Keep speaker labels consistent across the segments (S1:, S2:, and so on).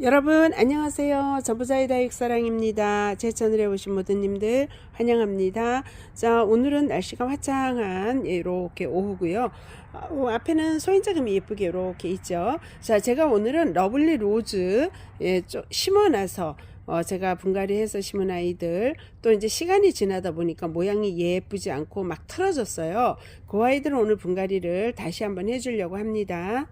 S1: 여러분 안녕하세요. 전부자의 다육사랑입니다. 제 채널에 오신 모든님들 환영합니다. 자 오늘은 날씨가 화창한 이렇게 오후고요. 어, 앞에는 소인자금이 예쁘게 이렇게 있죠. 자 제가 오늘은 러블리 로즈 예, 좀 심어놔서 어, 제가 분갈이해서 심은 아이들 또 이제 시간이 지나다 보니까 모양이 예쁘지 않고 막 틀어졌어요. 그 아이들은 오늘 분갈이를 다시 한번 해주려고 합니다.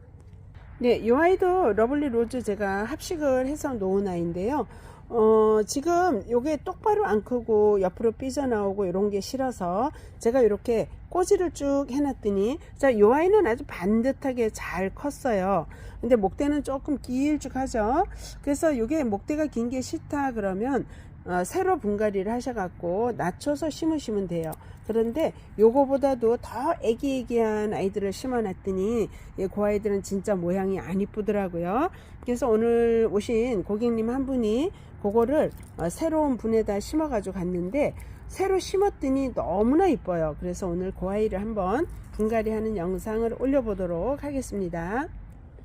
S1: 네, 이 아이도 러블리 로즈 제가 합식을 해서 놓은 아이인데요. 어, 지금 요게 똑바로 안 크고 옆으로 삐져나오고 이런 게 싫어서 제가 이렇게 꼬지를 쭉 해놨더니 자, 요 아이는 아주 반듯하게 잘 컸어요. 근데 목대는 조금 길쭉하죠. 그래서 요게 목대가 긴 게 싫다 그러면 어, 새로 분갈이를 하셔갖고 낮춰서 심으시면 돼요. 그런데 요거보다도 더 애기애기한 아이들을 심어놨더니 예, 그 아이들은 진짜 모양이 안 이쁘더라고요. 그래서 오늘 오신 고객님 한 분이 그거를 어, 새로운 분에다 심어가지고 갔는데 새로 심었더니 너무나 이뻐요. 그래서 오늘 그 아이를 한번 분갈이하는 영상을 올려보도록 하겠습니다.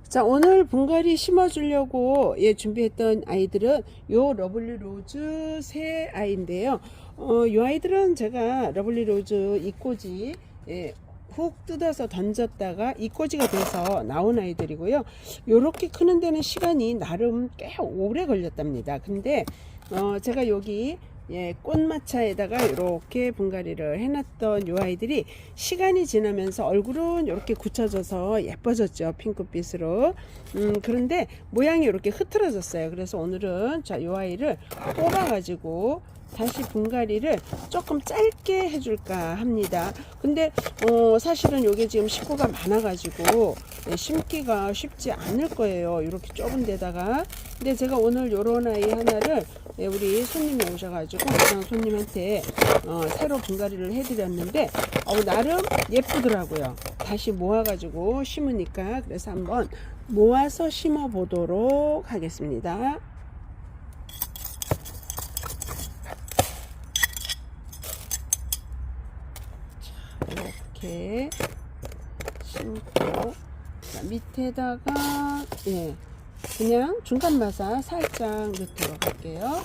S1: 자 오늘 분갈이 심어주려고 예, 준비했던 아이들은 요 러블리 로즈 새 아이인데요. 어, 요 아이들은 제가 러블리 로즈 이꼬지 예, 훅 뜯어서 던졌다가 이꼬지가 돼서 나온 아이들이고요. 요렇게 크는 데는 시간이 나름 꽤 오래 걸렸답니다. 근데 어, 제가 여기 예, 꽃마차에다가 이렇게 분갈이를 해놨던 요 아이들이 시간이 지나면서 얼굴은 이렇게 굳혀져서 예뻐졌죠 핑크빛으로 음, 그런데 모양이 이렇게 흐트러졌어요 그래서 오늘은 자요 아이를 뽑아 가지고 다시 분갈이를 조금 짧게 해줄까 합니다. 근데 어, 사실은 요게 지금 식구가 많아 가지고 예, 심기가 쉽지 않을 거예요. 이렇게 좁은 데다가. 근데 제가 오늘 요런 아이 하나를 예, 우리 손님이 오셔가지고 그냥 손님한테 어, 새로 분갈이를 해드렸는데 어, 나름 예쁘더라고요. 다시 모아가지고 심으니까 그래서 한번 모아서 심어 보도록 하겠습니다. 이렇게 심고 자, 밑에다가 예 그냥 중간 마사 살짝 밑으로 갈게요.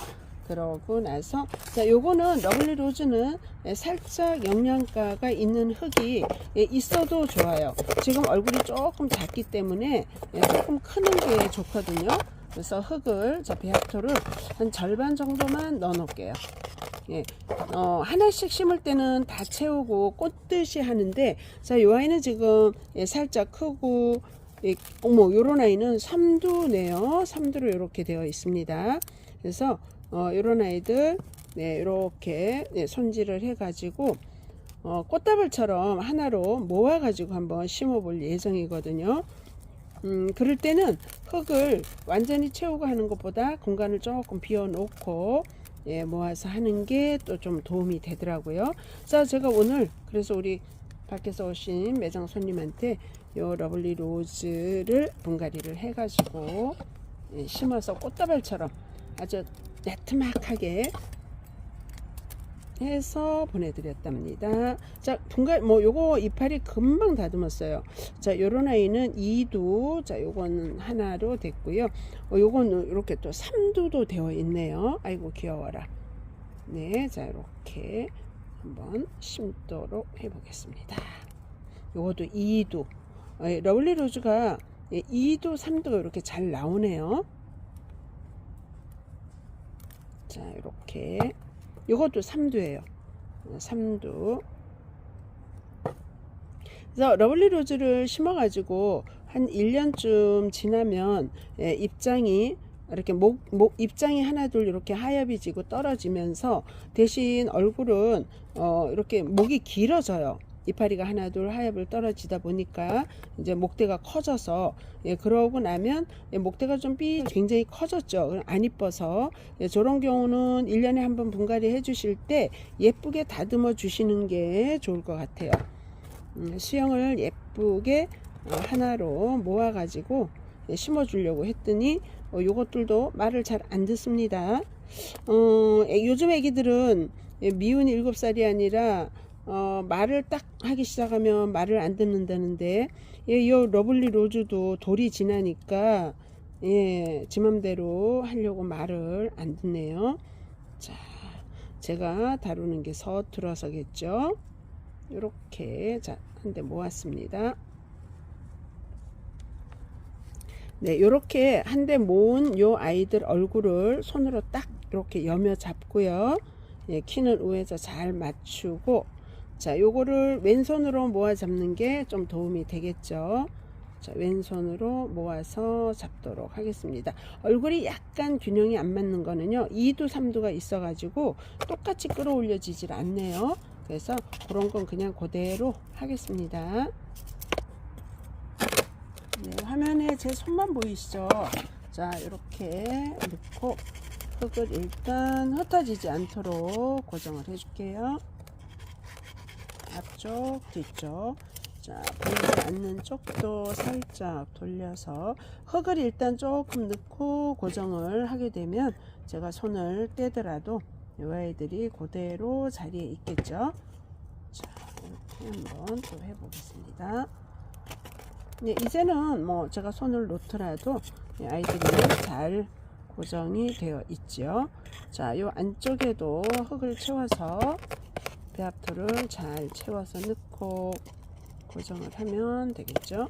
S1: 그러고 나서 자 요거는 러블리 로즈는 예, 살짝 영양가가 있는 흙이 예, 있어도 좋아요. 지금 얼굴이 조금 작기 때문에 예, 조금 크는 게 좋거든요. 그래서 흙을 저 배합토를 한 절반 정도만 넣어 놓을게요. 예, 어, 하나씩 심을 때는 다 채우고 꽂듯이 하는데, 자, 요 아이는 지금 예, 살짝 크고, 예, 어머, 요런 아이는 삼두네요. 삼두로 이렇게 되어 있습니다. 그래서, 어, 요런 아이들, 네, 이렇게 네, 손질을 해 가지고, 어, 꽃다발처럼 하나로 모아 가지고 한번 심어 볼 예정이거든요. 음, 그럴 때는 흙을 완전히 채우고 하는 것보다 공간을 조금 비워 놓고, 예, 모아서 하는 게 또 좀 도움이 되더라고요. 자, 제가 오늘 그래서 우리 밖에서 오신 매장 손님한테 요 러블리 로즈를 분갈이를 해가지고 예, 심어서 꽃다발처럼 아주 야트막하게 해서 보내드렸답니다. 자, 분갈, 뭐, 요거 이파리 금방 다듬었어요. 자, 요런 아이는 2두, 자, 요거는 하나로 됐고요. 어, 요거는 이렇게 또 3두도 되어 있네요. 아이고, 귀여워라. 네, 자, 이렇게 한번 심도록 해보겠습니다. 요것도 2두. 어, 러블리 로즈가 2두, 3두 이렇게 잘 나오네요. 자, 이렇게. 이것도 3두예요. 3두. 그래서 러블리 로즈를 심어가지고 한 1년쯤 지나면 예, 입장이 이렇게 목, 목 입장이 하나 둘 이렇게 하엽이 지고 떨어지면서 대신 얼굴은 어, 이렇게 목이 길어져요. 이파리가 하나 둘 하엽을 떨어지다 보니까 이제 목대가 커져서 예, 그러고 나면 예, 목대가 좀 삐 굉장히 커졌죠. 안 이뻐서 예, 저런 경우는 1년에 한 번 분갈이 해 주실 때 예쁘게 다듬어 주시는 게 좋을 것 같아요. 음, 수영을 예쁘게 어, 하나로 모아 가지고 예, 심어 주려고 했더니 어, 요것들도 말을 잘 안 듣습니다. 어, 애- 요즘 애기들은 예, 미운 7살이 아니라 어, 말을 딱 하기 시작하면 말을 안 듣는다는데 예, 요 러블리 로즈도 돌이 지나니까 예, 지 맘대로 하려고 말을 안 듣네요. 자, 제가 다루는 게 서툴어서겠죠. 이렇게 자, 한 대 모았습니다. 네, 이렇게 한 대 모은 요 아이들 얼굴을 손으로 딱 이렇게 여며 잡고요. 예, 키는 위에서 잘 맞추고 자, 요거를 왼손으로 모아 잡는 게 좀 도움이 되겠죠. 자, 왼손으로 모아서 잡도록 하겠습니다. 얼굴이 약간 균형이 안 맞는 거는요. 2도, 3도가 있어 가지고 똑같이 끌어올려지질 않네요. 그래서 그런 건 그냥 그대로 하겠습니다. 제 손만 보이시죠? 자, 이렇게 넣고 흙을 일단 흩어지지 않도록 고정을 해줄게요. 앞쪽, 뒤쪽. 자, 보이지 않는 쪽도 살짝 돌려서 흙을 일단 조금 넣고 고정을 하게 되면 제가 손을 떼더라도 이 아이들이 그대로 자리에 있겠죠. 자, 이렇게 한번 또 해보겠습니다. 네, 이제는 뭐 제가 손을 놓더라도 이 아이들이 잘 고정이 되어 있죠. 자, 요 안쪽에도 흙을 채워서 배합토를 잘 채워서 넣고 고정을 하면 되겠죠.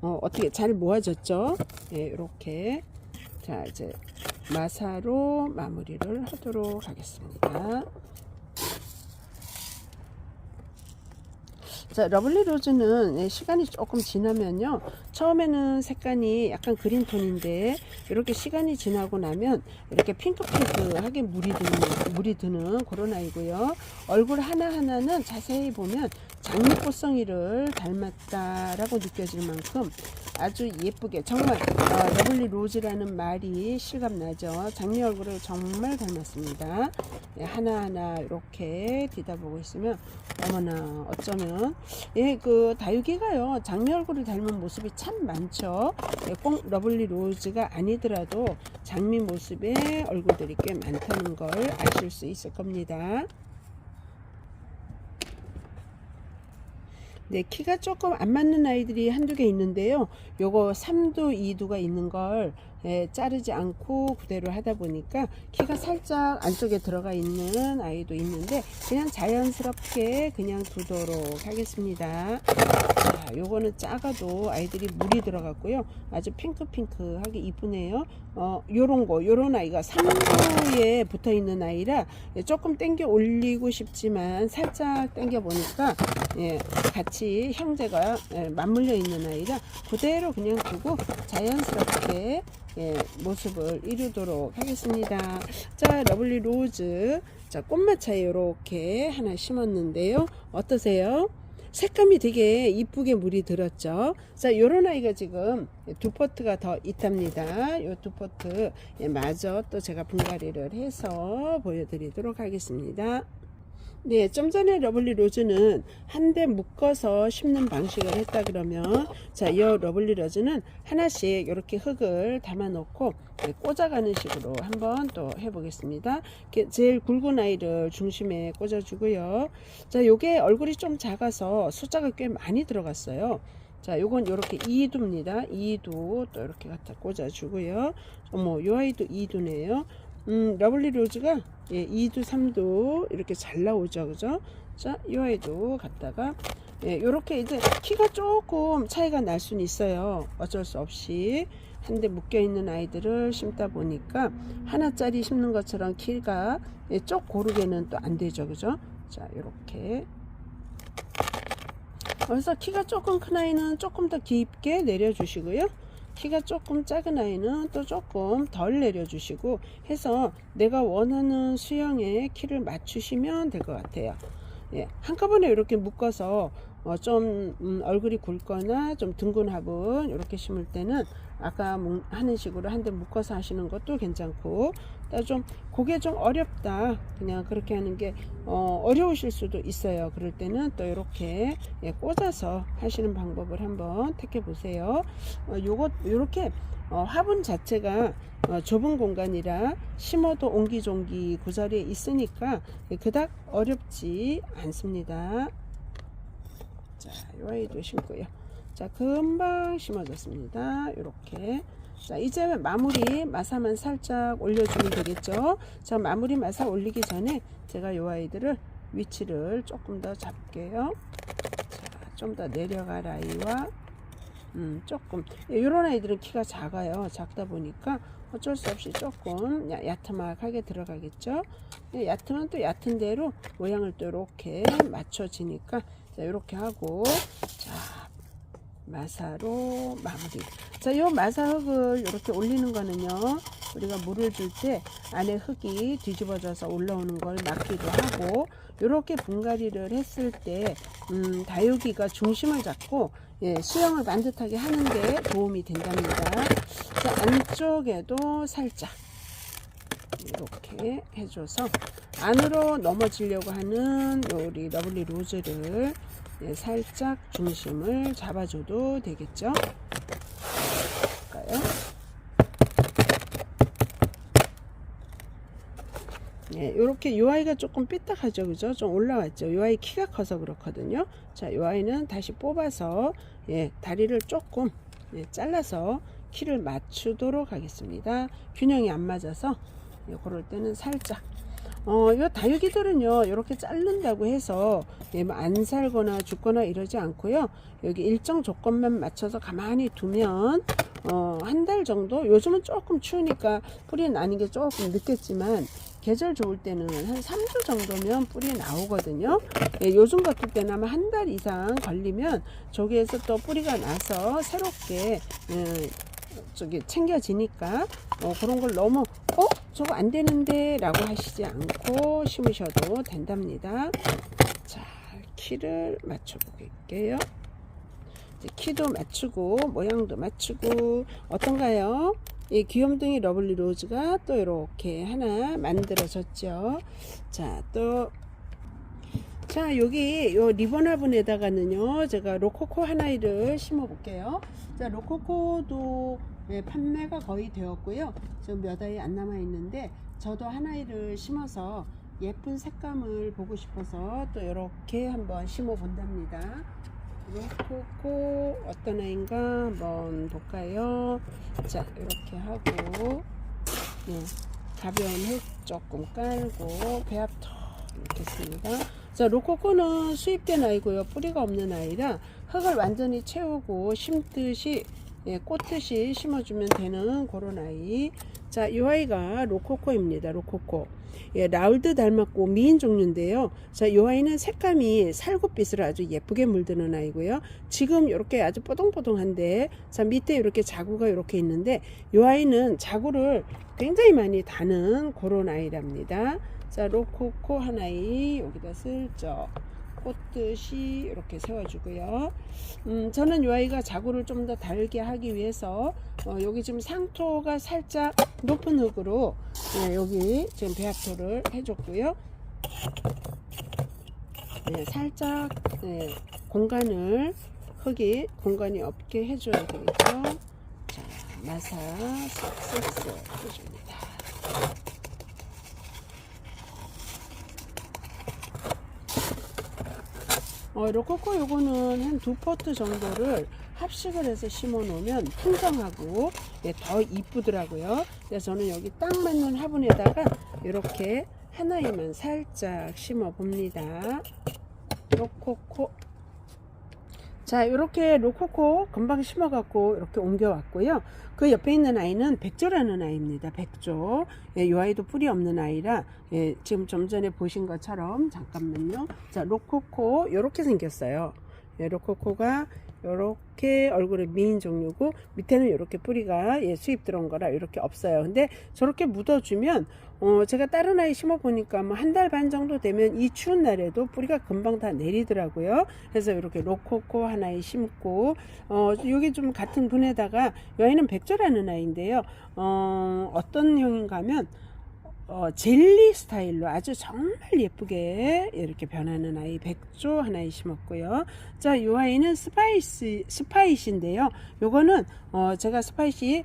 S1: 어, 어떻게 잘 모아졌죠? 네, 이렇게 자 이제 마사로 마무리를 하도록 하겠습니다. 자, 러블리 로즈는 예, 시간이 조금 지나면요. 처음에는 색깔이 약간 그린 톤인데 이렇게 시간이 지나고 나면 이렇게 핑크핑크하게 물이 드는 물이 드는 그런 아이고요. 얼굴 하나하나는 자세히 보면 장미꽃송이를 닮았다라고 느껴질 만큼 아주 예쁘게 정말 어, 러블리 로즈라는 말이 실감나죠. 장미 얼굴을 정말 닮았습니다. 예, 하나하나 이렇게 뒤다보고 있으면 어머나 어쩌면 예, 그 다육이가요 장미 얼굴을 닮은 모습이 참 많죠. 예, 꼭 러블리 로즈가 아니더라도 장미 모습의 얼굴들이 꽤 많다는 걸 아실 수 있을 겁니다. 네, 키가 조금 안 맞는 아이들이 한두 개 있는데요. 요거 3도, 2도가 있는 걸 예, 자르지 않고 그대로 하다 보니까 키가 살짝 안쪽에 들어가 있는 아이도 있는데 그냥 자연스럽게 그냥 두도록 하겠습니다. 자, 요거는 작아도 아이들이 물이 들어갔고요. 아주 핑크핑크하게 이쁘네요. 어, 요런 거, 요런 아이가 3도에 붙어 있는 아이라 조금 당겨 올리고 싶지만 살짝 당겨 보니까 예, 같이 형제가 예, 맞물려 있는 아이라 그대로 그냥 두고 자연스럽게 예, 모습을 이루도록 하겠습니다. 자, 러블리 로즈. 자, 꽃마차에 이렇게 하나 심었는데요. 어떠세요? 색감이 되게 이쁘게 물이 들었죠. 자, 요런 아이가 지금 두 포트가 더 있답니다. 요 두 포트 예, 마저 또 제가 분갈이를 해서 보여드리도록 하겠습니다. 네, 좀 전에 러블리 로즈는 한 대 묶어서 심는 방식을 했다 그러면 자, 이 러블리 로즈는 하나씩 이렇게 흙을 담아 놓고 네, 꽂아가는 식으로 한번 또 해보겠습니다. 이렇게 제일 굵은 아이를 중심에 꽂아주고요. 자, 요게 얼굴이 좀 작아서 숫자가 꽤 많이 들어갔어요. 자, 요건 요렇게 2두입니다. 2두 또 이렇게 갖다 꽂아주고요. 어머, 요 아이도 2두네요. 음, 러블리 로즈가 예, 2두, 3두 이렇게 잘 나오죠. 그죠? 자, 이 아이도 갖다가 예, 요렇게 이제 키가 조금 차이가 날 수는 있어요. 어쩔 수 없이 한 대 묶여 있는 아이들을 심다 보니까 하나짜리 심는 것처럼 키가 예, 쪽 고르게는 또 안 되죠. 그죠? 자, 요렇게 그래서 키가 조금 큰 아이는 조금 더 깊게 내려 주시고요. 키가 조금 작은 아이는 또 조금 덜 내려주시고 해서 내가 원하는 수영의 키를 맞추시면 될 것 같아요. 예, 한꺼번에 이렇게 묶어서 어, 좀 음, 얼굴이 굵거나 좀 둥근 화분 이렇게 심을 때는 아까 뭉- 하는 식으로 한 대 묶어서 하시는 것도 괜찮고. 또좀 그게 좀 어렵다. 그냥 그렇게 하는 게 어, 어려우실 수도 있어요. 그럴 때는 또 이렇게 예, 꽂아서 하시는 방법을 한번 택해 보세요. 어, 요것 요렇게 어, 화분 자체가 어, 좁은 공간이라 심어도 옹기종기 그 자리에 있으니까 예, 그닥 어렵지 않습니다. 자, 요 아이도 심고요. 자, 금방 심어졌습니다. 이렇게. 자, 이제 마무리 마사만 살짝 올려주면 되겠죠. 자, 마무리 마사 올리기 전에 제가 요 아이들을 위치를 조금 더 잡게요. 자, 좀더 내려갈 아이와 음, 조금 이런 아이들은 키가 작아요. 작다 보니까 어쩔 수 없이 조금 야- 야트막하게 들어가겠죠. 예, 얕으면 또 얕은 대로 모양을 또 이렇게 맞춰지니까 자 이렇게 하고 자 마사로 마무리. 자, 요 마사흙을 이렇게 올리는 거는요. 우리가 물을 줄 때 안에 흙이 뒤집어져서 올라오는 걸 막기도 하고 이렇게 분갈이를 했을 때 음, 다육이가 중심을 잡고 예, 수영을 반듯하게 하는 데 도움이 된답니다. 자, 안쪽에도 살짝 이렇게 해줘서 안으로 넘어지려고 하는 우리 러블리 로즈를 예, 살짝 중심을 잡아줘도 되겠죠? 볼까요? 예, 요렇게 요 아이가 조금 삐딱하죠, 그죠? 좀 올라왔죠. 요 아이 키가 커서 그렇거든요. 자, 요 아이는 다시 뽑아서 예, 다리를 조금 예, 잘라서 키를 맞추도록 하겠습니다. 균형이 안 맞아서 예, 그럴 때는 살짝 어, 요 다육이들은요, 이렇게 자른다고 해서, 예, 뭐안 살거나 죽거나 이러지 않고요. 여기 일정 조건만 맞춰서 가만히 두면, 어, 한 달 정도? 요즘은 조금 추우니까 뿌리 나는 게 조금 늦겠지만, 계절 좋을 때는 한 3주 정도면 뿌리 나오거든요. 예, 요즘 같을 때는 아마 한 달 이상 걸리면, 저기에서 또 뿌리가 나서 새롭게, 예, 저기 챙겨지니까 어, 그런 걸 너무 어 저거 안 되는데 라고 하시지 않고 심으셔도 된답니다. 자 키를 맞춰 이제 키도 맞추고 모양도 맞추고 어떤가요? 이 귀염둥이 러블리 로즈가 또 이렇게 하나 만들어졌죠. 자또 자 여기 요 리본 화분에다가는요 제가 로코코 하나를 심어 볼게요 자 로코코도 예, 판매가 거의 되었고요. 지금 몇 아이 안 남아 있는데 저도 하나를 심어서 예쁜 색감을 보고 싶어서 또 이렇게 한번 심어 본답니다. 로코코 어떤 아이인가 한번 볼까요? 자 이렇게 하고 예, 가벼운 흙 조금 깔고 배합 턱 이렇게 습니다. 자, 로코코는 수입된 아이고요. 뿌리가 없는 아이라 흙을 완전히 채우고 심듯이 예, 꽂듯이 심어주면 되는 그런 아이. 자, 이 아이가 로코코입니다. 로코코. 예, 라울드 닮았고 미인 종류인데요. 자, 이 아이는 색감이 살구빛으로 아주 예쁘게 물드는 아이고요. 지금 이렇게 아주 뽀동뽀동한데, 자, 밑에 이렇게 자구가 이렇게 있는데, 이 아이는 자구를 굉장히 많이 다는 그런 아이랍니다. 자, 로코코 하나이 여기다 슬쩍 꽂듯이 이렇게 세워주고요. 음, 저는 이 아이가 자구를 좀 더 달게 하기 위해서 어, 여기 지금 상토가 살짝 높은 흙으로 예, 여기 지금 배합토를 해줬고요. 예, 살짝 예, 공간을 흙이 공간이 없게 해줘야 되겠죠. 자, 마사 쓱쓱쓱 해줍니다. 어, 로코코 요거는 한 두 포트 정도를 합식을 해서 심어 놓으면 풍성하고 예, 더 이쁘더라고요. 저는 여기 딱 맞는 화분에다가 이렇게 하나에만 살짝 심어 봅니다. 로코코 자 이렇게 로코코 금방 심어 갖고 이렇게 옮겨 왔고요. 그 옆에 있는 아이는 백조라는 아이입니다. 백조. 예, 이 아이도 뿌리 없는 아이라 예, 지금 좀 전에 보신 것처럼 잠깐만요. 자 로코코 이렇게 생겼어요. 예, 로코코가 이렇게 얼굴에 미인 종류고 밑에는 이렇게 뿌리가 예, 수입 들어온 거라 이렇게 없어요. 근데 저렇게 묻어주면 어, 제가 다른 아이 심어 보니까 뭐 한 달 반 정도 되면 이 추운 날에도 뿌리가 금방 다 내리더라고요. 그래서 이렇게 로코코 하나에 심고, 어, 여기 좀 같은 분에다가 이 아이는 백조라는 아이인데요. 어, 어떤 형인가 하면 어, 젤리 스타일로 아주 정말 예쁘게 이렇게 변하는 아이 백조 하나에 심었고요. 자, 이 아이는 스파이시 스파이시인데요. 요거는 어, 제가 스파이시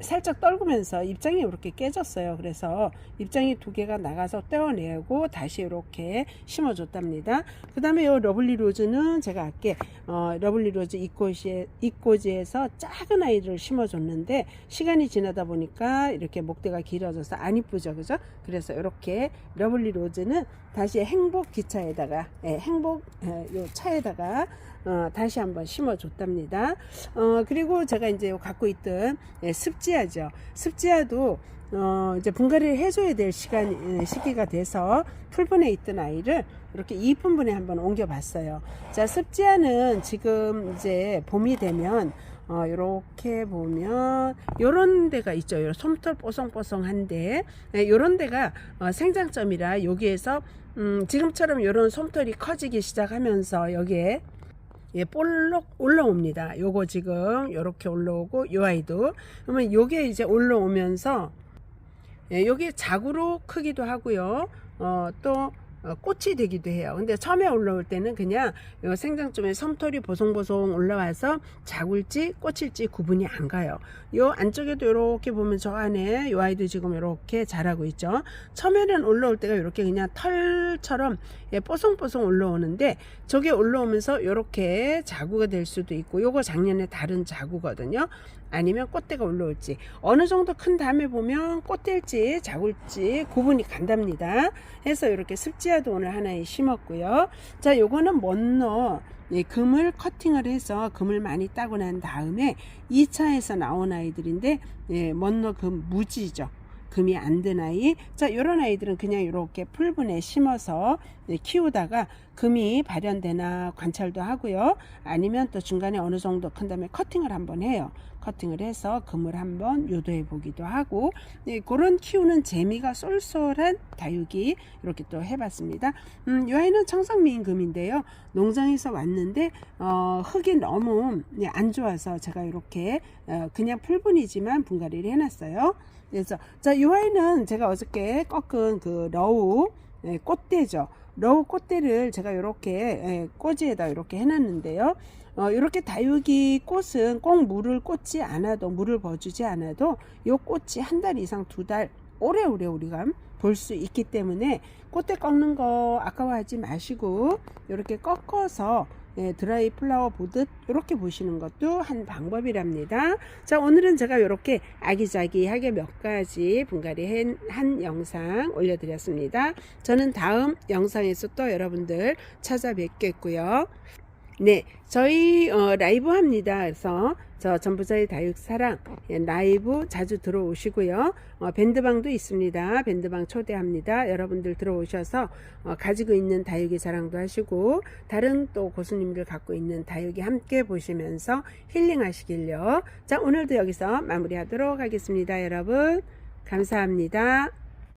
S1: 살짝 떨구면서 입장이 이렇게 깨졌어요. 그래서 입장이 두 개가 나가서 떼어내고 다시 이렇게 심어줬답니다. 그 다음에 이 러블리 로즈는 제가 아까 어, 러블리 로즈 이꼬지에, 이꼬지에서 작은 아이를 심어줬는데 시간이 지나다 보니까 이렇게 목대가 길어져서 안 이쁘죠. 그죠? 그래서 이렇게 러블리 로즈는 다시 행복 기차에다가 예, 행복 예, 요 차에다가 어, 다시 한번 심어줬답니다. 어, 그리고 제가 이제 갖고 있던 예, 습지야죠. 습지야도 어, 이제 분갈이를 해줘야 될 시간, 예, 시기가 돼서 풀분에 있던 아이를 이렇게 이쁜분에 한번 옮겨봤어요. 자, 습지야는 지금 이제 봄이 되면 어, 요렇게 보면 요런 데가 있죠. 요 솜털 뽀송뽀송한데 예, 요런 데가 어, 생장점이라 여기에서 음, 지금처럼 요런 솜털이 커지기 시작하면서 여기에 예, 볼록 올라옵니다. 요거 지금 요렇게 올라오고 요 아이도 그러면 요게 이제 올라오면서 예, 요게 자구로 크기도 하고요. 어, 또 어, 꽃이 되기도 해요. 근데 처음에 올라올 때는 그냥 요 생장점에 솜털이 보송보송 올라와서 자굴지 꽃일지 구분이 안 가요. 요 안쪽에도 이렇게 보면 저 안에 요 아이도 지금 이렇게 자라고 있죠. 처음에는 올라올 때가 이렇게 그냥 털처럼 예, 뽀송뽀송 올라오는데 저게 올라오면서 이렇게 자구가 될 수도 있고 요거 작년에 다른 자구거든요. 아니면 꽃대가 올라올지 어느 정도 큰 다음에 보면 꽃될지 자굴지 구분이 간답니다. 해서 이렇게 습지야도 오늘 하나에 심었고요. 자, 요거는 먼너 예, 금을 커팅을 해서 금을 많이 따고 난 다음에 2차에서 나온 아이들인데 예, 먼너 금 무지죠. 금이 안 든 아이. 자, 요런 아이들은 그냥 이렇게 풀분에 심어서 네, 키우다가 금이 발현되나 관찰도 하고요. 아니면 또 중간에 어느 정도 큰 다음에 커팅을 한번 해요. 커팅을 해서 금을 한번 유도해 보기도 하고 네, 그런 키우는 재미가 쏠쏠한 다육이 이렇게 또 해봤습니다. 음, 이 아이는 청성미인 금인데요. 농장에서 왔는데 어, 흙이 너무 네, 안 좋아서 제가 이렇게 어, 그냥 풀분이지만 분갈이를 해놨어요. 그래서 자, 이 아이는 제가 어저께 꺾은 그 러우 예, 꽃대죠. 러우 꽃대를 제가 이렇게 예, 꼬지에다 이렇게 해놨는데요. 어, 이렇게 다육이 꽃은 꼭 물을 꽂지 않아도 물을 버주지 않아도 이 꽃이 한 달 이상 두 달 오래오래 우리가 볼 수 있기 때문에 꽃대 꺾는 거 아까워하지 마시고 이렇게 꺾어서 예, 드라이 플라워 보듯 이렇게 보시는 것도 한 방법이랍니다. 자 오늘은 제가 이렇게 아기자기하게 몇 가지 분갈이 한, 한 영상 올려드렸습니다. 저는 다음 영상에서 또 여러분들 찾아뵙겠고요. 네, 저희 어, 라이브 합니다. 그래서 저 전부자의 다육사랑 예, 라이브 자주 들어오시고요. 어, 밴드방도 있습니다. 밴드방 초대합니다. 여러분들 들어오셔서 어, 가지고 있는 다육이 자랑도 하시고 다른 또 고수님들 갖고 있는 다육이 함께 보시면서 힐링하시길요. 자, 오늘도 여기서 마무리하도록 하겠습니다. 여러분 감사합니다.